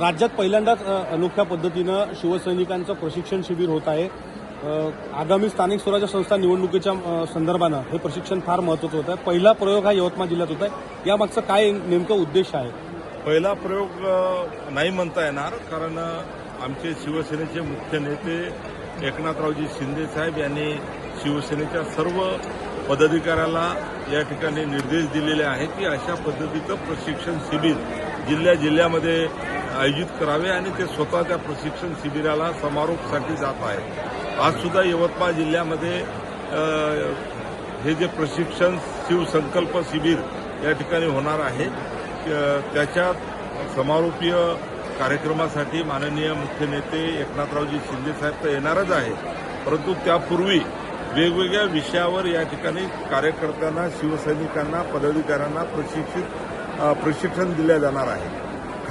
राज्यात पहिल्यांदाच अनोख्या पद्धतीनं शिवसैनिकांचं प्रशिक्षण शिबिर होत आहे. आगामी स्थानिक स्वराज्य संस्था निवडणुकीच्या संदर्भानं हे प्रशिक्षण फार महत्वाचं होतं आहे पहिला प्रयोग हा यवतमाळ जिल्ह्यात होत आहे यामागचं काय नेमकं उद्देश आहे? पहिला प्रयोग नाही म्हणता येणार कारण आमचे शिवसेनेचे मुख्य नेते एकनाथरावजी शिंदे साहेब यांनी शिवसेनेच्या सर्व पदाधिकाऱ्याला या ठिकाणी निर्देश दिलेले आहेत की अशा पद्धतीचं प्रशिक्षण शिबिर जिल्ह्या जिल्ह्यामध्ये आयोजित करावे आणि ते स्वतः त्या प्रशिक्षण शिबिराला समारोपसाठी जात आहेत. आज सुद्धा यवतमाळ जिल्ह्यामध्ये हे जे प्रशिक्षण शिवसंकल्प शिबिर या ठिकाणी होणार आहे. त्याच्या समारोपीय कार्यक्रमासाठी माननीय मुख्य नेते एकनाथरावजी शिंदे साहेब तर येणारच आहे परंतु त्यापूर्वी वेगवेगळ्या विषयावर या ठिकाणी कार्यकर्त्यांना शिवसैनिकांना पदाधिकाऱ्यांना प्रशिक्षित प्रशिक्षण दिले जाणार आहे.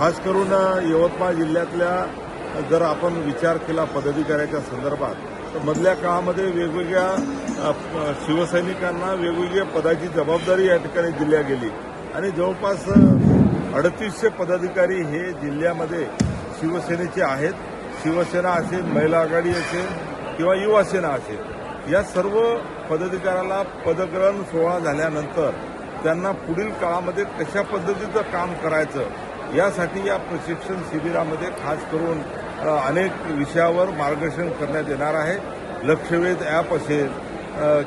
खास करून यवतमाळ जिल्ह्यातल्या जर आपण विचार केला पदाधिकाऱ्याच्या संदर्भात तर मधल्या काळामध्ये वेगवेगळ्या शिवसैनिकांना वेगवेगळ्या पदाची जबाबदारी या ठिकाणी दिल्या गेली. आणि जवळपास अडतीसशे पदाधिकारी हे जिल्ह्यामध्ये शिवसेनेचे आहेत. शिवसेना असेल महिला आघाडी असेल किंवा युवासेना असेल. या सर्व पदाधिकाऱ्याला पदग्रहण सोहळा झाल्यानंतर त्यांना पुढील काळामध्ये कशा पद्धतीचं काम करायचं यासाठी या प्रशिक्षण शिबिरामध्ये खास करून अनेक विषयावर मार्गदर्शन करण्यात येणार आहे. लक्षवेध ॲप असेल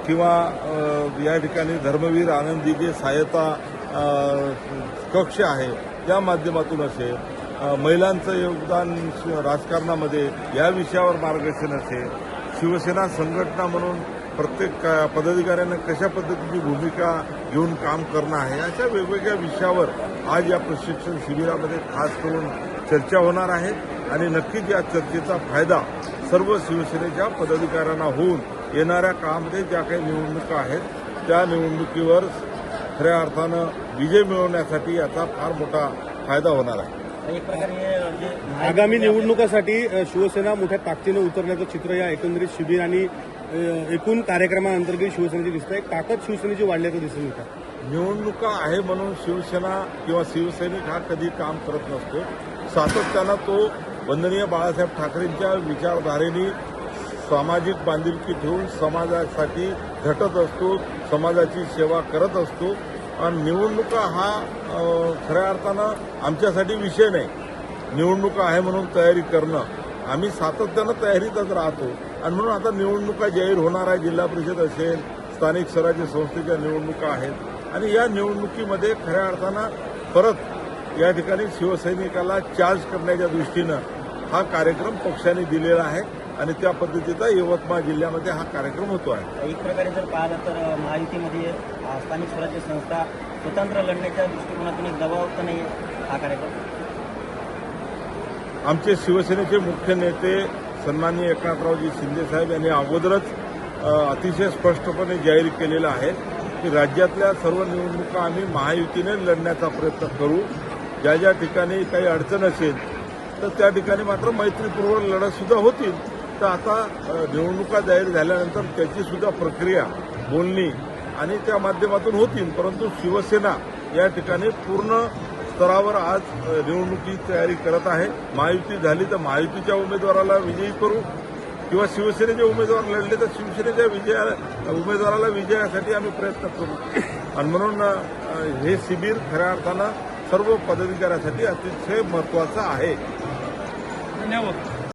किंवा या ठिकाणी धर्मवीर आनंदीचे सहायता कक्ष आहे त्या माध्यमातून असेल महिलांचं योगदान राजकारणामध्ये या विषयावर मार्गदर्शन असेल शिवसेना संघटना म्हणून प्रत्येक पदाधिकाऱ्यांना कशा पद्धतीची भूमिका घेऊन काम करणं आहे अशा वेगवेगळ्या विषयावर आज या प्रशिक्षण शिबिरामध्ये खास करून चर्चा होणार आहे आणि नक्कीच या चर्चेचा फायदा सर्व शिवसेनेच्या पदाधिकाऱ्यांना होऊन येणाऱ्या काळामध्ये ज्या काही निवडणुका आहेत त्या निवडणुकीवर खऱ्या अर्थानं विजय मिळवण्यासाठी याचा फार मोठा फायदा होणार आहे. हे आगामी निवडणुकासाठी शिवसेना मोठ्या ताकदीनं उतरण्याचं चित्र या एकंदरीत शिबिर आणि एकूण कार्यक्रमाअंतर्गत शिवसेनेची दिसत आहे ताकद शिवसेनेची वाढल्याचं दिसून येतं. निवडणुका आहे म्हणून शिवसेना किंवा शिवसैनिक हा कधी काम करत नसतो. सातत्यानं तो वंदनीय बाळासाहेब ठाकरेंच्या विचारधारेने सामाजिक बांधिलकी ठेवून समाजासाठी झटत असतो समाजाची सेवा करत असतो. आणि निवडणुका हा खऱ्या अर्थानं आमच्यासाठी विषय नाही. निवडणुका आहे म्हणून तयारी करणं. आम्ही सातत्यानं तयारीतच राहतो. आणि म्हणून आता निवडणुका जाहीर होणार आहे जिल्हा परिषद असेल स्थानिक स्वराज्य संस्थेच्या निवडणुका आहेत. आणि या निवडणुकीमध्ये खऱ्या अर्थानं परत या ठिकाणी शिवसैनिकाला चार्ज करण्याच्या दृष्टीनं हा कार्यक्रम पक्षाने दिलेला आहे. आणि त्या पद्धतीचा यवतमाळ जिल्ह्यामध्ये हा कार्यक्रम होतो आहे. एक प्रकारे जर पाहिलं तर महायुतीमध्ये स्थानिक स्वराज्य संस्था स्वतंत्र लढण्याच्या दृष्टिकोनातून एक दबाव तर नाही हा कार्यक्रम. आमचे शिवसेनेचे मुख्य नेते सन्माननीय एकनाथरावजी शिंदे साहेब यांनी अगोदरच अतिशय स्पष्टपणे जाहीर केलेलं आहे की राज्यातल्या सर्व निवडणुका आम्ही महायुतीने लढण्याचा प्रयत्न करू. ज्या ज्या ठिकाणी काही अडचण असेल तर त्या ठिकाणी मात्र मैत्रीपूर्वक लढतसुद्धा होतील. तर आता निवडणुका जाहीर झाल्यानंतर त्याचीसुद्धा प्रक्रिया बोलणी आणि त्या माध्यमातून होतील. परंतु शिवसेना या ठिकाणी पूर्ण स्तरावर आज निवडणुकीची तयारी करत आहे. महायुती झाली तर महायुतीच्या उमेदवाराला विजयी करू किंवा शिवसेनेचे उमेदवार लढले तर शिवसेनेच्या विजया उमेदवाराला विजयासाठी आम्ही प्रयत्न करू. आणि म्हणून हे शिबिर खऱ्या अर्थानं सर्व पदाधिकाऱ्यासाठी अतिशय महत्वाचं आहे. धन्यवाद.